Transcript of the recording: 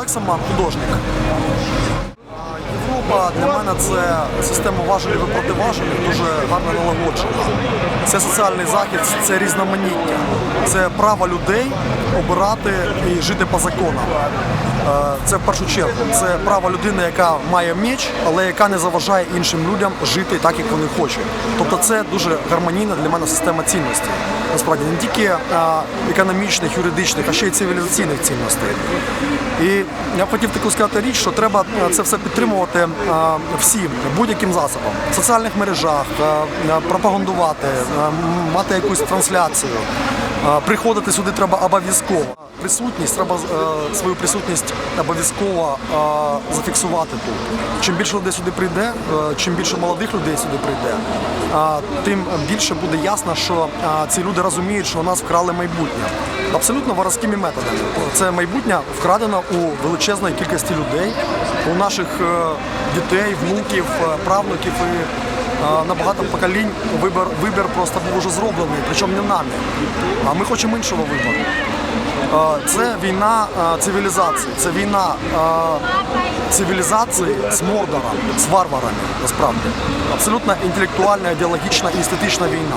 Олег сама художник. Європа для мене це система важелів і противажелів, дуже гарно налагоджена. Це соціальний захист, це різноманіття, це право людей обирати і жити по законам. Е, Це в першу чергу. Це право людини, яка має меч, але яка не заважає іншим людям жити так, як вони хочуть. Тобто це дуже гармонійна для мене система цінностей. Насправді не тільки е, економічних, юридичних, а ще й цивілізаційних цінностей. І я хотів таку сказати річ, що треба е, це все підтримувати всім будь-яким засобом в соціальних мережах, пропагандувати, мати якусь трансляцію. Е, Приходити сюди треба обов'язково. Присутність треба е, свою присутність обов'язково е, зафіксувати тут. Чим більше людей сюди прийде, е, чим більше молодих людей сюди прийде, е, тим більше буде ясно, що е, ці люди розуміють, що у нас вкрали майбутнє. Абсолютно воровськими методами. Це майбутнє вкрадено у величезної кількості людей, у наших е, дітей, внуків, е, правнуків і е, на багато поколінь вибір, вибір просто був уже зроблений, причому не нами. А ми хочемо іншого вибору. Е, Це війна цивілізації, це війна цивілізації з мордором, з варварами, насправді. Абсолютно інтелектуальна, ідеологічна і естетична війна.